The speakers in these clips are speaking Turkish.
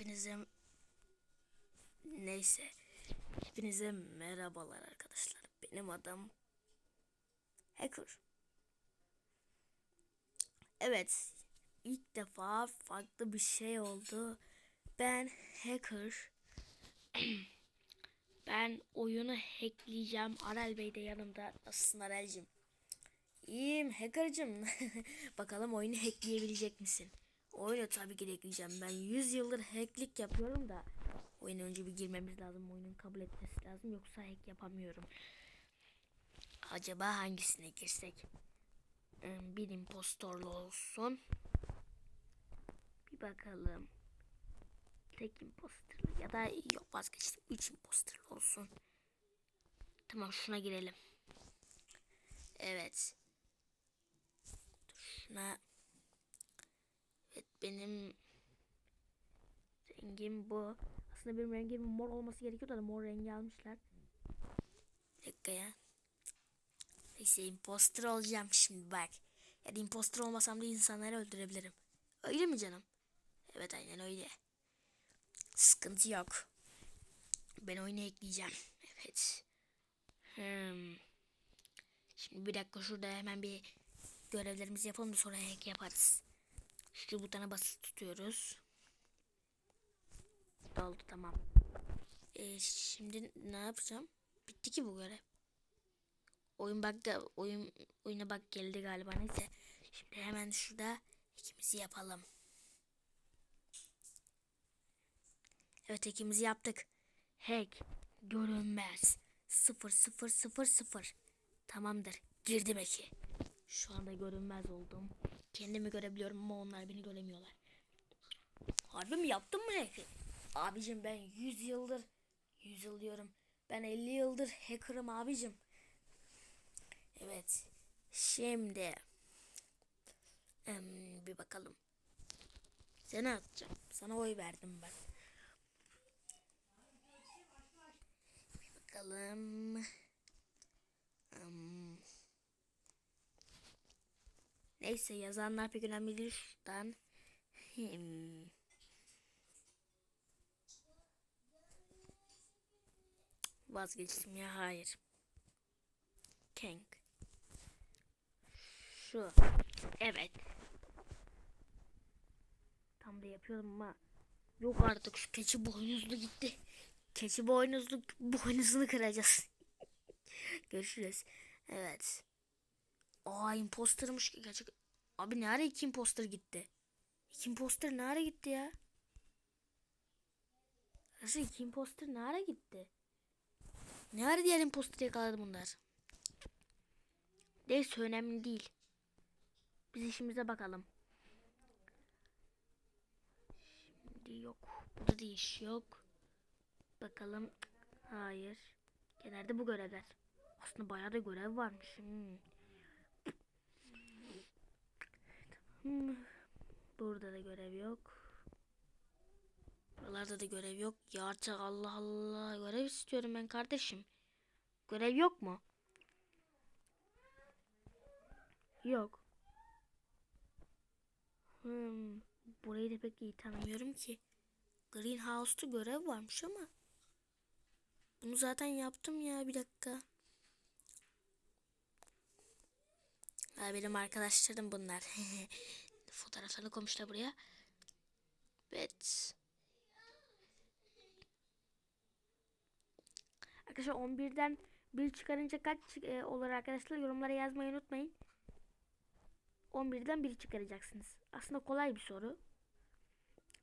Hepinize neyse. Hepinize merhabalar arkadaşlar. Benim adım Hacker. Evet, ilk defa farklı bir şey oldu. Ben Hacker. ben oyunu hackleyeceğim. Arel Bey de yanımda. Nasılsın Arel'cim? İyiyim Hacker'cım. Bakalım oyunu hackleyebilecek misin? Oyunu tabii ki de hackleyeceğim. Ben 100 yıldır hacklik yapıyorum da. Oyuna önce bir girmemiz lazım. Oyunun kabul etmesi lazım. Yoksa hack yapamıyorum. Acaba hangisine girsek? Bir impostorlu olsun. Bir bakalım. Tek imposterlı ya da yok vazgeçtim. 3 imposterlı olsun. Tamam şuna girelim. Evet. Dur şuna. Benim rengim bu. Aslında benim rengim mor olması gerekiyordu da mor rengi almışlar. Bir dakika ya. Neyse imposter olacağım şimdi bak. Yani imposter olmasam da insanları öldürebilirim. Öyle mi canım? Evet aynen öyle. Sıkıntı yok. Ben oyunu ekleyeceğim. Evet. Hmm. Şimdi bir dakika şurada hemen bir görevlerimizi yapalım da sonra hack yaparız. Şu butona basılı tutuyoruz. Oldu tamam. Ee, şimdi ne yapacağım? Bitti ki bu görev. Oyun bak oyun oyuna bak geldi galiba neyse. Şimdi hemen şurada ikimizi yapalım. Evet ikimizi yaptık. Hack görünmez. 0 0 0 0. Tamamdır. Girdim eki. Şu anda görünmez oldum. Kendimi görebiliyorum ama onlar beni göremiyorlar. Harbi mi yaptın mı hack'i? Abicim ben 100 yıldır 100 yıl diyorum. Ben 50 yıldır hacker'ım abicim. Evet. Şimdi bir bakalım. Seni atacağım. Sana oy verdim ben. Bir bakalım. Em, neyse yazanlar pek önemli değil şuradan. Vazgeçtim ya hayır. Kang. Şu. Evet. Tam da yapıyorum ama yok artık şu keçi boynuzlu gitti. Keçi boynuzlu boynuzunu kıracağız. Görüşürüz. Evet. Aa impostermış ki gerçek. Abi nereye iki imposter gitti? İki imposter nereye gitti ya? Nasıl iki imposter nereye gitti? Nerede diğer imposter yakaladı bunlar? Neyse önemli değil. Biz işimize bakalım. Şimdi yok. Burada da iş yok. Bakalım. Hayır. Genelde bu görevler. Aslında bayağı da görev varmış. Hmm. Hmm. Burada da görev yok. Buralarda da görev yok. Ya artık Allah Allah. Görev istiyorum ben kardeşim. Görev yok mu? Yok. Hmm. Burayı da pek iyi tanımıyorum ki. Greenhouse'da görev varmış ama. Bunu zaten yaptım ya bir dakika. Benim arkadaşlarım bunlar. Fotoğraflarını koymuşlar buraya. Evet. Arkadaşlar 11'den 1 çıkarınca kaç e, olur arkadaşlar yorumlara yazmayı unutmayın. 11'den 1 çıkaracaksınız. Aslında kolay bir soru.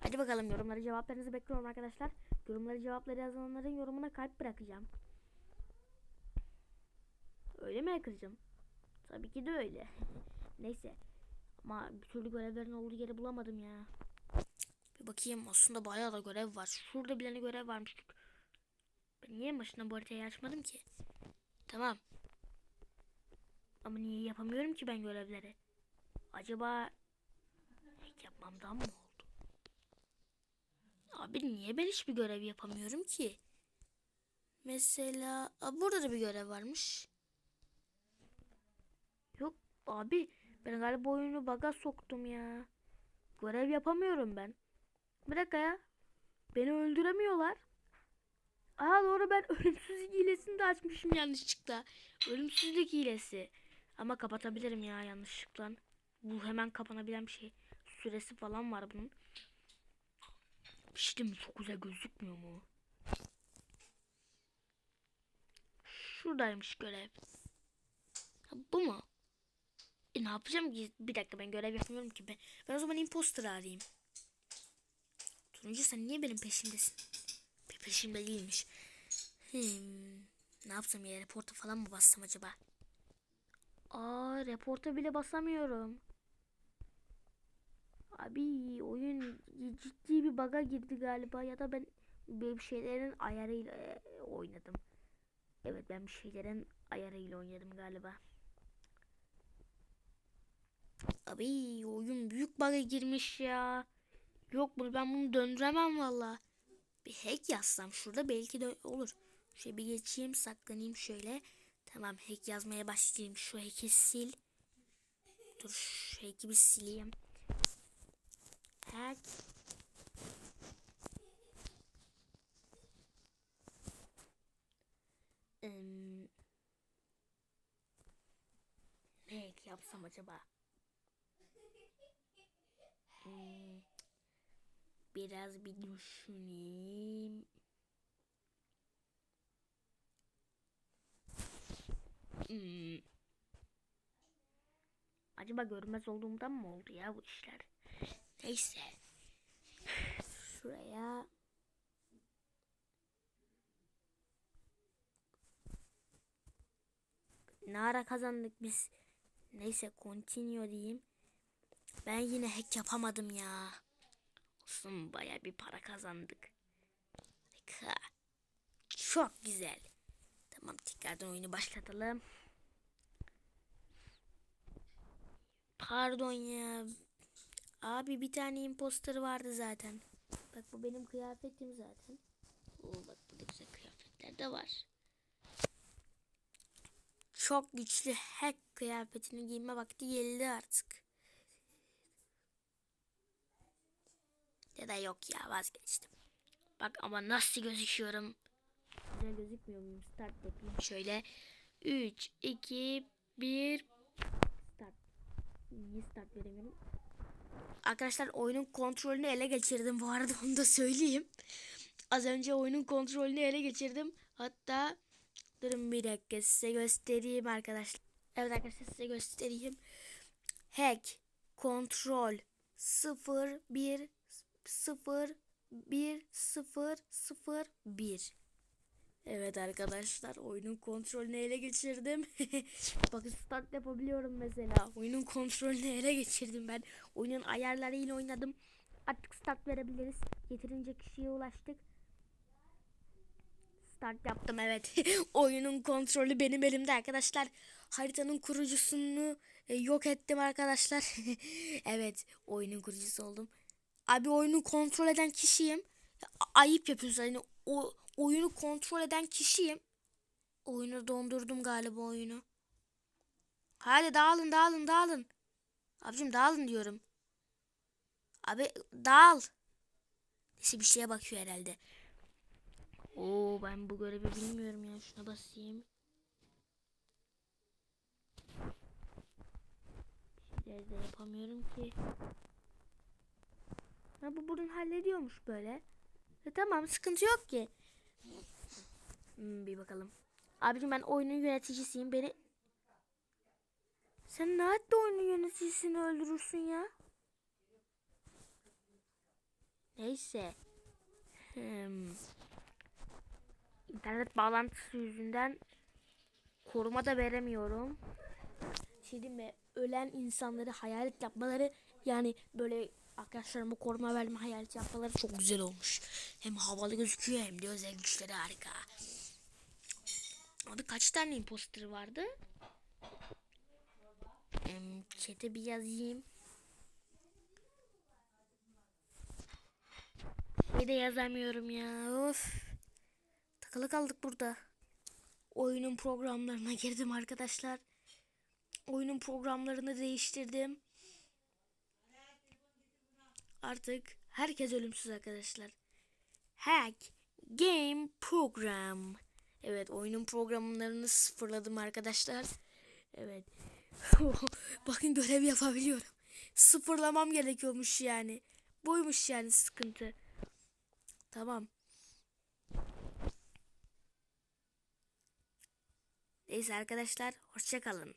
Hadi bakalım yorumları cevaplarınızı bekliyorum arkadaşlar. Yorumları cevapları yazanların yorumuna kalp bırakacağım. Öyle mi kızım? Tabii ki de öyle. Neyse. Ama bir türlü görevlerin olduğu yeri bulamadım ya. Bir bakayım aslında bayağı da görev var. Şurada bile ne görev varmış. Ben niye başına bu haritayı açmadım ki? Tamam. Ama niye yapamıyorum ki ben görevleri? Acaba yapmamdan mı oldu? Abi niye ben hiçbir görev yapamıyorum ki? Mesela burada da bir görev varmış. Abi ben galiba oyunu baga soktum ya. Görev yapamıyorum ben. Bir dakika ya. Beni öldüremiyorlar. Aa doğru ben ölümsüzlük hilesini de açmışım yanlışlıkla. Ölümsüzlük hilesi. Ama kapatabilirim ya yanlışlıkla. Bu hemen kapanabilen bir şey. Süresi falan var bunun. İşte mi çok güzel gözükmüyor mu? Şuradaymış görev. Bu mu? E, ne yapacağım ki? Bir dakika ben görev yapmıyorum ki. Ben, ben o zaman imposter arayayım. Turuncu sen niye benim peşimdesin? Pe- Peşimde değilmiş. Hmm. Ne yapsam ya? Reporta falan mı bassam acaba? Aa reporta bile basamıyorum. Abi oyun ciddi bir baga girdi galiba ya da ben bir şeylerin ayarıyla e, oynadım. Evet ben bir şeylerin ayarıyla oynadım galiba. Abi oyun büyük bug'a girmiş ya. Yok bunu ben bunu döndüremem valla. Bir hack yazsam şurada belki de olur. Şöyle bir geçeyim saklanayım şöyle. Tamam hack yazmaya başlayayım. Şu hack'i sil. Dur şu hack'i bir sileyim. Hack. Em, ne hack yapsam acaba? Hmm, biraz bir düşüneyim. Hmm. Acaba görmez olduğumdan mı oldu ya bu işler? Neyse. Şuraya ne ara kazandık biz? Neyse continue diyeyim. Ben yine hack yapamadım ya. Olsun baya bir para kazandık. Harika. Çok güzel. Tamam tekrardan oyunu başlatalım. Pardon ya. Abi bir tane imposter vardı zaten. Bak bu benim kıyafetim zaten. Oo, bak burada güzel kıyafetler de var. Çok güçlü hack kıyafetini giyme vakti geldi artık. Ya da yok ya vazgeçtim. Bak ama nasıl gözüküyorum. Güzel gözükmüyor muyum? Start yapayım şöyle. 3, 2, 1 Start. Niye start veremiyorum? Arkadaşlar oyunun kontrolünü ele geçirdim bu arada onu da söyleyeyim. Az önce oyunun kontrolünü ele geçirdim. Hatta durun bir dakika size göstereyim arkadaşlar. Evet arkadaşlar size göstereyim. Hack, kontrol, 0, 1, 0, 1, 0, 0, 1. Evet arkadaşlar oyunun kontrolünü ele geçirdim. Bakın start yapabiliyorum mesela. Oyunun kontrolünü ele geçirdim ben. Oyunun ayarlarıyla oynadım. Artık start verebiliriz. Yeterince kişiye ulaştık. Start yaptım evet. oyunun kontrolü benim elimde arkadaşlar. Haritanın kurucusunu e, yok ettim arkadaşlar. evet oyunun kurucusu oldum. Abi oyunu kontrol eden kişiyim. Ayıp yapıyorsun. Yani o oyunu kontrol eden kişiyim. Oyunu dondurdum galiba oyunu. Hadi dağılın dağılın dağılın. Abicim dağılın diyorum. Abi dağıl. Neyse bir şeye bakıyor herhalde. Oo ben bu görevi bilmiyorum ya. Şuna basayım. Şeyler de yapamıyorum ki. Ha bu buradan hallediyormuş böyle. E, tamam sıkıntı yok ki. Hmm, bir bakalım. Abicim ben oyunun yöneticisiyim. Beni... Sen ne oyunun yöneticisini öldürürsün ya? Neyse. Hmm. İnternet bağlantısı yüzünden koruma da veremiyorum. Mi? Ölen insanları hayalet yapmaları yani böyle arkadaşlarıma koruma verme hayalet yapmaları çok güzel olmuş. Hem havalı gözüküyor hem de özel güçleri harika. Orada kaç tane imposter vardı? Hmm, Chat'e bir yazayım. Bir de yazamıyorum ya. Of. Takılı kaldık burada. Oyunun programlarına girdim arkadaşlar. Oyunun programlarını değiştirdim. Artık herkes ölümsüz arkadaşlar. Hack Game Program. Evet oyunun programlarını sıfırladım arkadaşlar. Evet. Bakın görev yapabiliyorum. Sıfırlamam gerekiyormuş yani. Buymuş yani sıkıntı. Tamam. Neyse arkadaşlar hoşça kalın.